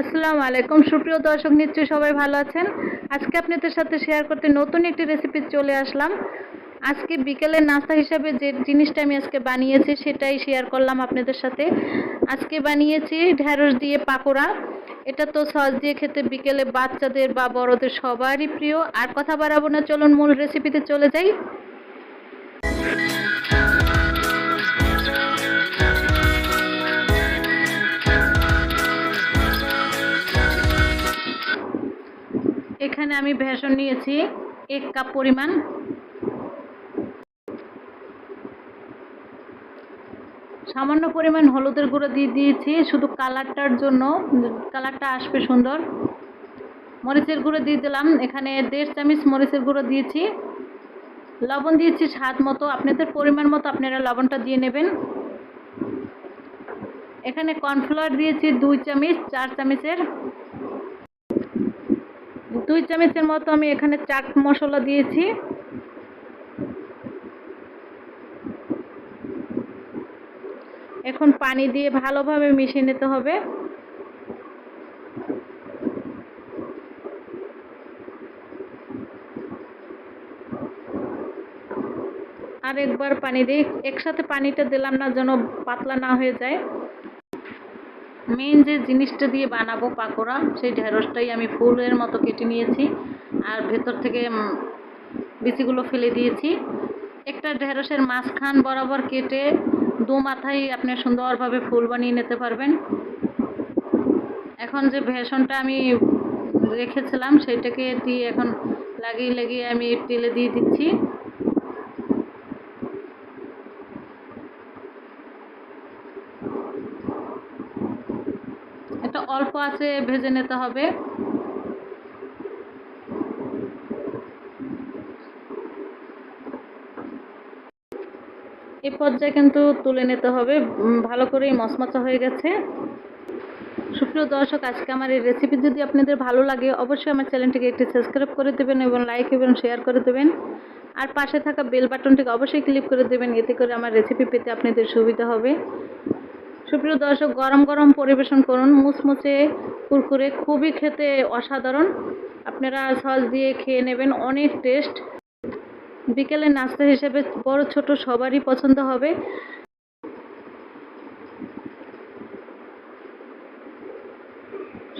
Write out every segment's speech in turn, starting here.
আসসালামু আলাইকুম। সুপ্রিয় দর্শক, নিশ্চয়ই সবাই ভালো আছেন। আজকে আপনাদের সাথে শেয়ার করতে নতুন একটি রেসিপি চলে আসলাম। আজকে বিকেলের নাস্তা হিসাবে যে জিনিসটা আমি আজকে বানিয়েছি, সেটাই শেয়ার করলাম আপনাদের সাথে। আজকে বানিয়েছি ঢ্যাঁড়স দিয়ে পাকোড়া। এটা তো সস দিয়ে খেতে বিকেলে বাচ্চাদের বা বড়দের সবারই প্রিয়। আর কথা বাড়াবো না, চলুন মূল রেসিপিতে চলে যাই। এখানে আমি ভেষণ নিয়েছি, এক কাপ পরিমাণ। সামান্য পরিমাণ হলুদের গুঁড়ো দিয়ে দিয়েছি, শুধু কালারটার জন্য, কালারটা আসবে সুন্দর। মরিচের গুঁড়ো দিয়ে দিলাম, এখানে দেড় চামচ মরিচের গুঁড়ো দিয়েছি। লবণ দিয়েছি স্বাদ মতো, আপনাদের পরিমাণ মতো আপনারা লবণটা দিয়ে নেবেন। এখানে কর্নফ্লাওয়ার দিয়েছি দুই চামচ, চার চামচের। দুই চামচের মতো আমি এখানে চাট মশলা দিয়েছি। এখন পানি দিয়ে ভালোভাবে মিশিয়ে নিতে হবে। আর একবার পানি দিই একসাথে পানিটা দিলাম না যেন পাতলা না হয়ে যায়। মেইন যে জিনিসটা দিয়ে বানাবো পাকোড়া, সেই ঢেঁড়সটাই আমি ফুলের মতো কেটে নিয়েছি। আর ভেতর থেকে বিচিগুলো ফেলে দিয়েছি। একটা ঢেঁড়সের মাঝখান বরাবর কেটে দু মাথায় আপনি সুন্দরভাবে ফুল বানিয়ে নিতে পারবেন। এখন যে ভেষণটা আমি রেখেছিলাম সেটাকে দিয়ে এখন লাগিয়ে লাগিয়ে আমি তেলে দিয়ে দিচ্ছি এটা অল্প আছে, ভেজে নিতে হবে। এই পর্যায়ে কিন্তু তুলে নিতে হবে। ভালো করেই মচমচা হয়ে গেছে। সুপ্রিয় দর্শক, আজকে আমার এই রেসিপি যদি আপনাদের ভালো লাগে, অবশ্যই আমার চ্যানেলটিকে একটি সাবস্ক্রাইব করে দেবেন এবং লাইক এবং শেয়ার করে দেবেন। আর পাশে থাকা বেল বাটনটিকে অবশ্যই ক্লিক করে দেবেন, এতে করে আমার রেসিপি পেতে আপনাদের সুবিধা হবে। সুপ্রিয় দর্শক, গরম গরম পরিবেশন করুন। মুচমুচে কুরকুরে, খুবই খেতে অসাধারণ। আপনারা সস দিয়ে খেয়ে নেবেন, অনেক টেস্ট। বিকেলে নাস্তা হিসেবে বড় ছোট সবারই পছন্দ হবে।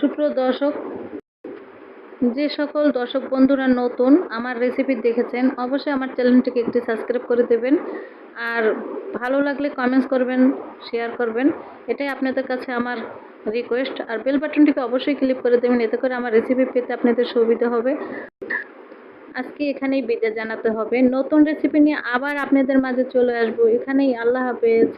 সুপ্রিয় দর্শক, যে সকল দর্শক বন্ধুরা নতুন আমার রেসিপি দেখেছেন, অবশ্যই আমার চ্যানেলটিকে একটি সাবস্ক্রাইব করে দেবেন। আর ভালো লাগলে কমেন্টস করবেন শেয়ার করবেন। এটাই আপনাদের কাছে আমার রিকোয়েস্ট আর বেল বাটনটিকে অবশ্যই ক্লিক করে দেবেন, এতে করে আমার রেসিপি পেতে আপনাদের সুবিধা হবে। আজকে এখানেই বিদায় জানাতে হবে। নতুন রেসিপি নিয়ে আবার আপনাদের মাঝে চলে আসব। এখানেই আল্লাহ হাফেজ।